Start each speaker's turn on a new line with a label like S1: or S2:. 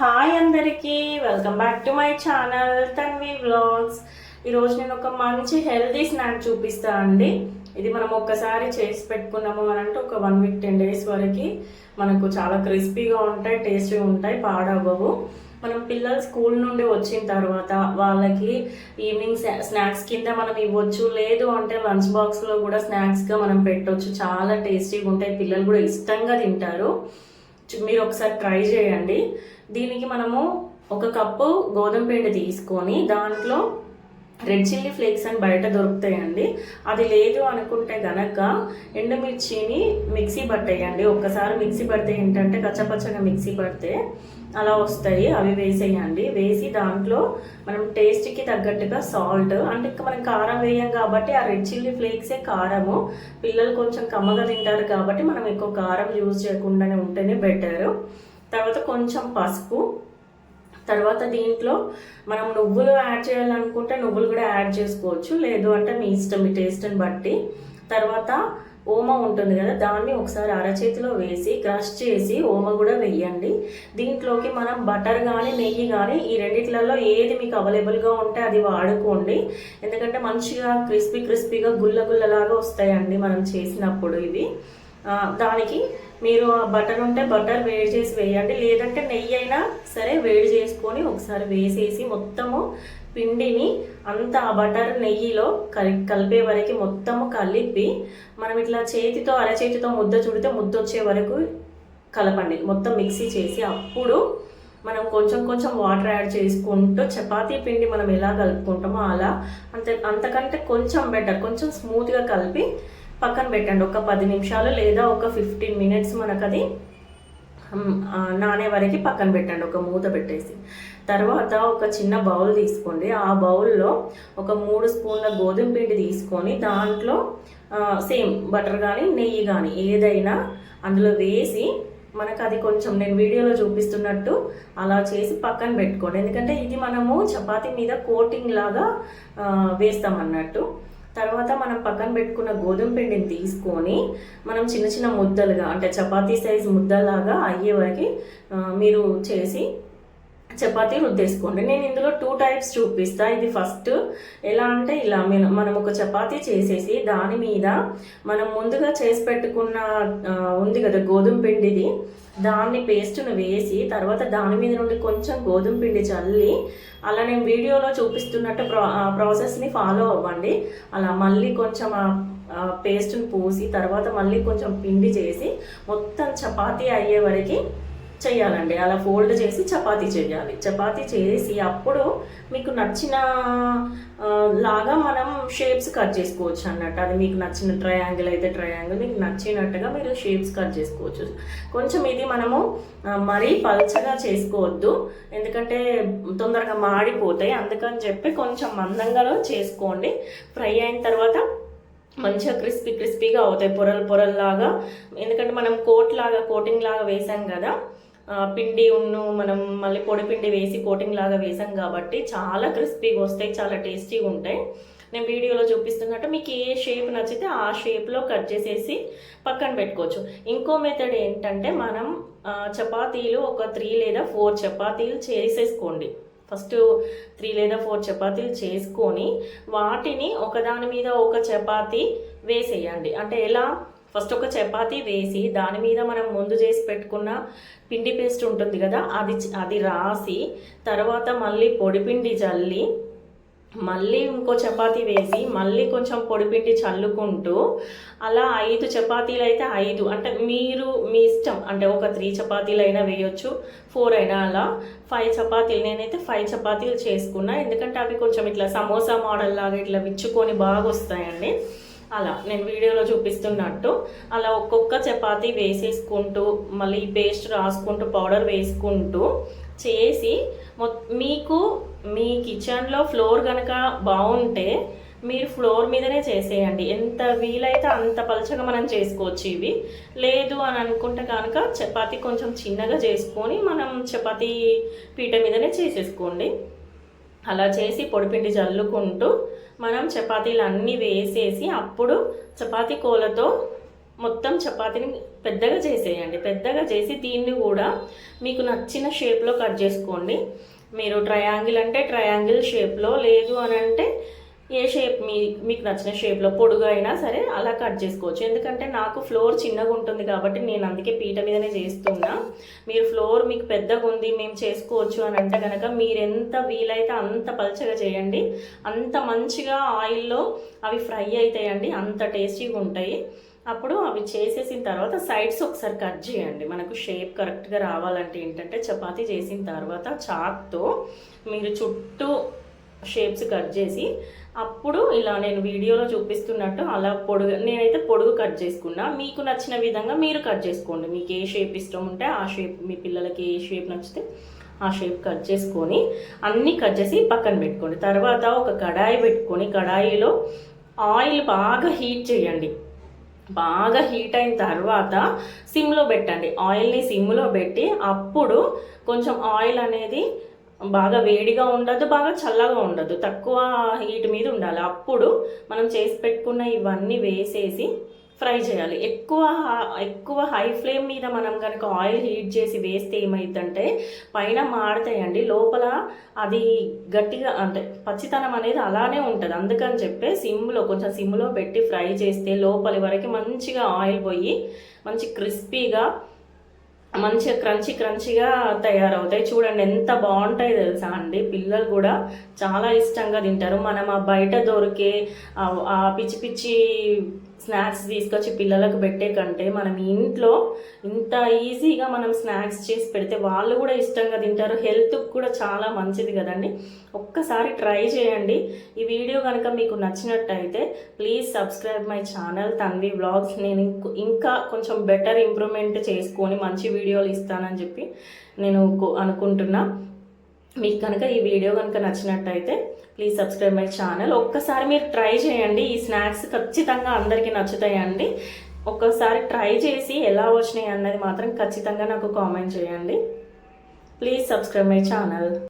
S1: Hi అందరికీ welcome back to my channel Tanvi vlogs ఈరోజు నేను ఒక మంచి హెల్దీ స్నాక్ చూపిస్తా అండి. ఇది మనం ఒక్కసారి చేసి పెట్టుకున్నాము అని అంటే ఒక వన్ వీక్ టెన్ డేస్ వరకు మనకు చాలా క్రిస్పీగా ఉంటాయి టేస్టీగా ఉంటాయి పాడవ్వవు. మనం పిల్లలు స్కూల్ నుండి వచ్చిన తర్వాత వాళ్ళకి ఈవినింగ్ స్నాక్స్ కింద మనం ఇవ్వచ్చు. లేదు అంటే లంచ్ బాక్స్లో కూడా స్నాక్స్గా మనం పెట్టవచ్చు చాలా టేస్టీగా ఉంటాయి. పిల్లలు కూడా ఇష్టంగా తింటారు. మీరు ఒకసారి ట్రై చేయండి. దీనికి మనము ఒక కప్పు గోధుమ పిండి తీసుకొని దాంట్లో రెడ్ చిల్లీ ఫ్లేక్స్ అని బయట దొరుకుతాయండి. అది లేదు అనుకుంటే గనక ఎండుమిర్చిని మిక్సీ పట్టేయండి. ఒక్కసారి మిక్సీ పడితే ఏంటంటే కచ్చపచ్చగా మిక్సీ పడితే అలా వస్తాయి అవి వేసేయండి. వేసి దాంట్లో మనం టేస్ట్కి తగ్గట్టుగా సాల్ట్ అంటే మనం కారం వేయం కాబట్టి ఆ రెడ్ చిల్లీ ఫ్లేక్సే కారము. పిల్లలు కొంచెం కమ్మగా తింటారు కాబట్టి మనం ఎక్కువ కారం యూజ్ చేయకుండానే ఉంటేనే బెటర్. తర్వాత కొంచెం పసుపు. తర్వాత దీంట్లో మనం నువ్వులు యాడ్ చేయాలనుకుంటే నువ్వులు కూడా యాడ్ చేసుకోవచ్చు. లేదు అంటే మీ ఇష్టం మీ టేస్ట్ని బట్టి. తర్వాత ఓమ ఉంటుంది కదా దాన్ని ఒకసారి అరచేతిలో వేసి క్రష్ చేసి ఓమ కూడా వేయండి. దీంట్లోకి మనం బటర్ కానీ నెయ్యి కానీ ఈ రెండిట్లలో ఏది మీకు అవైలబుల్గా ఉంటే అది వాడుకోండి. ఎందుకంటే మంచిగా క్రిస్పీ క్రిస్పీగా గుల్ల గుల్లలాగా వస్తాయండి మనం చేసినప్పుడు ఇవి. దానికి మీరు ఆ బటర్ ఉంటే బటర్ వేడి చేసి వేయండి. లేదంటే నెయ్యి అయినా సరే వేడి చేసుకొని ఒకసారి వేసేసి మొత్తము పిండిని అంతా బటర్ నెయ్యిలో కలి కలిపే వరకు మొత్తము కలిపి మనం ఇట్లా చేతితో అరచేతితో ముద్ద చుడితే ముద్ద వచ్చే వరకు కలపండి. మొత్తం మిక్సీ చేసి అప్పుడు మనం కొంచెం కొంచెం వాటర్ యాడ్ చేసుకుంటూ చపాతీ పిండి మనం ఎలా కలుపుకుంటామో అలా అంత అంతకంటే కొంచెం బెటర్ కొంచెం స్మూత్గా కలిపి పక్కన పెట్టండి. ఒక పది నిమిషాలు లేదా ఒక ఫిఫ్టీన్ మినిట్స్ మనకు అది నానే వరకు పక్కన పెట్టండి. ఒక మూత పెట్టేసి. తర్వాత ఒక చిన్న బౌల్ తీసుకోండి. ఆ బౌల్లో ఒక మూడు స్పూన్ల గోధుమ పిండి తీసుకొని దాంట్లో సేమ్ బటర్ కానీ నెయ్యి కానీ ఏదైనా అందులో వేసి మనకు అది కొంచెం నేను వీడియోలో చూపిస్తున్నట్టు అలా చేసి పక్కన పెట్టుకోండి. ఎందుకంటే ఇది మనము చపాతీ మీద కోటింగ్ లాగా వేస్తామన్నట్టు. వేస్తాం అన్నట్టు తర్వాత మనం పక్కన పెట్టుకున్న గోధుమ పిండిని తీసుకొని మనం చిన్న చిన్న ముద్దలుగా అంటే చపాతీ సైజ్ ముద్దలాగా అయ్యే వరకు మీరు చేసి చపాతీ రుద్దేసుకోండి. నేను ఇందులో టూ టైప్స్ చూపిస్తా. ఇది ఫస్ట్ ఎలా అంటే ఇలా మనం ఒక చపాతీ చేసేసి దాని మీద మనం ముందుగా చేసి పెట్టుకున్న ఉంది కదా గోధుమ పిండిది. దాన్ని పేస్ట్ను వేసి తర్వాత దాని మీద నుండి కొంచెం గోధుమ పిండి చల్లి అలా నేను వీడియోలో చూపిస్తున్నట్టు ప్రా ఆ ప్రాసెస్ని ఫాలో అవ్వండి. అలా మళ్ళీ కొంచెం ఆ పేస్ట్ని పూసి తర్వాత మళ్ళీ కొంచెం పిండి చేసి మొత్తం చపాతీ అయ్యే వరకు చేయాలండి అలా ఫోల్డ్ చేసి చపాతీ చేయాలి చపాతీ చేసి అప్పుడు మీకు నచ్చిన లాగా మనం షేప్స్ కట్ చేసుకోవచ్చు అన్నట్టు. అది మీకు నచ్చిన ట్రయాంగిల్ అయితే ట్రయాంగిల్ మీకు నచ్చినట్టుగా మీరు షేప్స్ కట్ చేసుకోవచ్చు. కొంచెం ఇది మనము మరీ పలచగా చేసుకోవద్దు. ఎందుకంటే తొందరగా మాడిపోతాయి. అందుకని చెప్పి కొంచెం మందంగా చేసుకోండి. ఫ్రై అయిన తర్వాత మంచిగా క్రిస్పీ క్రిస్పీగా అవుతాయి. పొరలు పొరల్లాగా. ఎందుకంటే మనం కోట్ లాగా కోటింగ్ లాగా వేసాం కదా. పిండి ఉన్ను మనం మళ్ళీ పొడి పిండి వేసి కోటింగ్ లాగా వేసాం కాబట్టి చాలా క్రిస్పీగా వస్తాయి చాలా టేస్టీగా ఉంటాయి. నేను వీడియోలో చూపిస్తున్నట్టు మీకు ఏ షేప్ నచ్చితే ఆ షేప్లో కట్ చేసేసి పక్కన పెట్టుకోవచ్చు. ఇంకో మెథడ్ ఏంటంటే మనం చపాతీలు ఒక త్రీ లేదా ఫోర్ చపాతీలు చేసేసుకోండి. ఫస్ట్ త్రీ లేదా ఫోర్ చపాతీలు చేసుకొని వాటిని ఒకదాని మీద ఒక చపాతీ వేసేయండి. అంటే ఎలా? ఫస్ట్ ఒక చపాతీ వేసి దాని మీద మనం ముందు చేసి పెట్టుకున్న పిండి పేస్ట్ ఉంటుంది కదా అది అది రాసి తర్వాత మళ్ళీ పొడిపిండి చల్లి మళ్ళీ ఇంకో చపాతీ వేసి మళ్ళీ కొంచెం పొడిపిండి చల్లుకుంటూ అలా ఐదు చపాతీలు అయితే ఐదు. అంటే మీరు మీ ఇష్టం. అంటే ఒక త్రీ చపాతీలు అయినా వేయొచ్చు ఫోర్ అయినా అలా. ఫైవ్ చపాతీలు నేనైతే ఫైవ్ చపాతీలు చేసుకున్నా. ఎందుకంటే అవి కొంచెం ఇట్లా సమోసా మోడల్ లాగా ఇట్లా విచ్చుకొని బాగా వస్తాయండి అలా నేను వీడియోలో చూపిస్తున్నట్టు అలా ఒక్కొక్క చపాతీ వేసేసుకుంటూ మళ్ళీ పేస్ట్ రాసుకుంటూ పౌడర్ వేసుకుంటూ చేసి మీకు మీ కిచెన్లో ఫ్లోర్ కనుక బాగుంటే మీరు ఫ్లోర్ మీదనే చేసేయండి. ఎంత వీలైతే అంత పలచగా మనం చేసుకోవచ్చు ఇవి. లేదు అని అనుకుంటే కనుక చపాతి కొంచెం చిన్నగా చేసుకొని మనం చపాతీ పీట మీదనే చేసేసుకోండి. అలా చేసి పొడిపిండి జల్లుకుంటూ మనం చపాతీలు అన్నీ వేసేసి అప్పుడు చపాతీ కోలతో మొత్తం చపాతీని పెద్దగా చేసేయండి. పెద్దగా చేసి దీన్ని కూడా మీకు నచ్చిన షేప్లో కట్ చేసుకోండి. మీరు ట్రయాంగిల్ అంటే ట్రయాంగిల్ షేప్లో లేదు అని అంటే ఏ షేప్ మీ మీకు నచ్చిన షేప్లో పొడుగు అయినా సరే అలా కట్ చేసుకోవచ్చు. ఎందుకంటే నాకు ఫ్లోర్ చిన్నగా ఉంటుంది కాబట్టి నేను అందుకే పీట మీదనే చేస్తున్నా. మీరు ఫ్లోర్ మీకు పెద్దగా ఉంది మేము చేసుకోవచ్చు అని అంటే కనుక మీరు ఎంత వీలైతే అంత పలచగా చేయండి. అంత మంచిగా ఆయిల్లో అవి ఫ్రై అవుతాయండి అంత టేస్టీగా ఉంటాయి. అప్పుడు అవి చేసేసిన తర్వాత సైడ్స్ ఒకసారి కట్ చేయండి. మనకు షేప్ కరెక్ట్గా రావాలంటే ఏంటంటే చపాతీ చేసిన తర్వాత చాక్తో మీరు చుట్టూ షేప్స్ కట్ చేసి అప్పుడు ఇలా నేను వీడియోలో చూపిస్తున్నట్టు అలా పొడుగు నేనైతే పొడుగు కట్ చేసుకున్నా. మీకు నచ్చిన విధంగా మీరు కట్ చేసుకోండి. మీకు ఏ షేప్ ఇష్టం ఉంటే ఆ షేప్ మీ పిల్లలకి ఏ షేప్ నచ్చితే ఆ షేప్ కట్ చేసుకొని అన్నీ కట్ చేసి పక్కన పెట్టుకోండి. తర్వాత ఒక కడాయి పెట్టుకొని కడాయిలో ఆయిల్ బాగా హీట్ చేయండి. బాగా హీట్ అయిన తర్వాత సిమ్లో పెట్టండి. ఆయిల్ని సిమ్లో పెట్టి అప్పుడు కొంచెం ఆయిల్ అనేది బాగా వేడిగా ఉండదు బాగా చల్లగా ఉండదు. తక్కువ హీట్ మీద ఉండాలి. అప్పుడు మనం చేసి పెట్టుకున్న ఇవన్నీ వేసేసి ఫ్రై చేయాలి. ఎక్కువ ఎక్కువ హై ఫ్లేమ్ మీద మనం కనుక ఆయిల్ హీట్ చేసి వేస్తే ఏమైందంటే పైన మాడతాయండి. లోపల అది గట్టిగా అంటే పచ్చితనం అనేది అలానే ఉంటుంది. అందుకని చెప్పి సిమ్లో కొంచెం సిమ్లో పెట్టి ఫ్రై చేస్తే లోపలి వరకు మంచిగా ఆయిల్ పోయి మంచి క్రిస్పీగా మంచిగా క్రంచి క్రంచిగా తయారవుతాయి. చూడండి ఎంత బాగుంటాయి తెలుసా అండి. పిల్లలు కూడా చాలా ఇష్టంగా తింటారు. మనం ఆ బయట దొరికే ఆ పిచ్చి పిచ్చి స్నాక్స్ తీసుకొచ్చి పిల్లలకు పెట్టే కంటే మనం ఇంట్లో ఇంత ఈజీగా మనం స్నాక్స్ చేసి పెడితే వాళ్ళు కూడా ఇష్టంగా తింటారు. హెల్త్కి కూడా చాలా మంచిది కదండి. ఒక్కసారి ట్రై చేయండి. ఈ వీడియో కనుక మీకు నచ్చినట్టయితే please subscribe my channel Tanvi blogs నేను ఇంకా కొంచెం బెటర్ ఇంప్రూవ్మెంట్ చేసుకొని మంచి వీడియోలు ఇస్తానని చెప్పి నేను అనుకుంటున్నా. మీకు కనుక ఈ వీడియో కనుక నచ్చినట్టయితే ప్లీజ్ సబ్స్క్రైబ్ మై ఛానల్ ఒక్కసారి మీరు ట్రై చేయండి. ఈ స్నాక్స్ ఖచ్చితంగా అందరికీ నచ్చుతాయండి. ఒక్కసారి ట్రై చేసి ఎలా వచ్చినాయి అన్నది మాత్రం ఖచ్చితంగా నాకు కామెంట్ చేయండి. Please subscribe my channel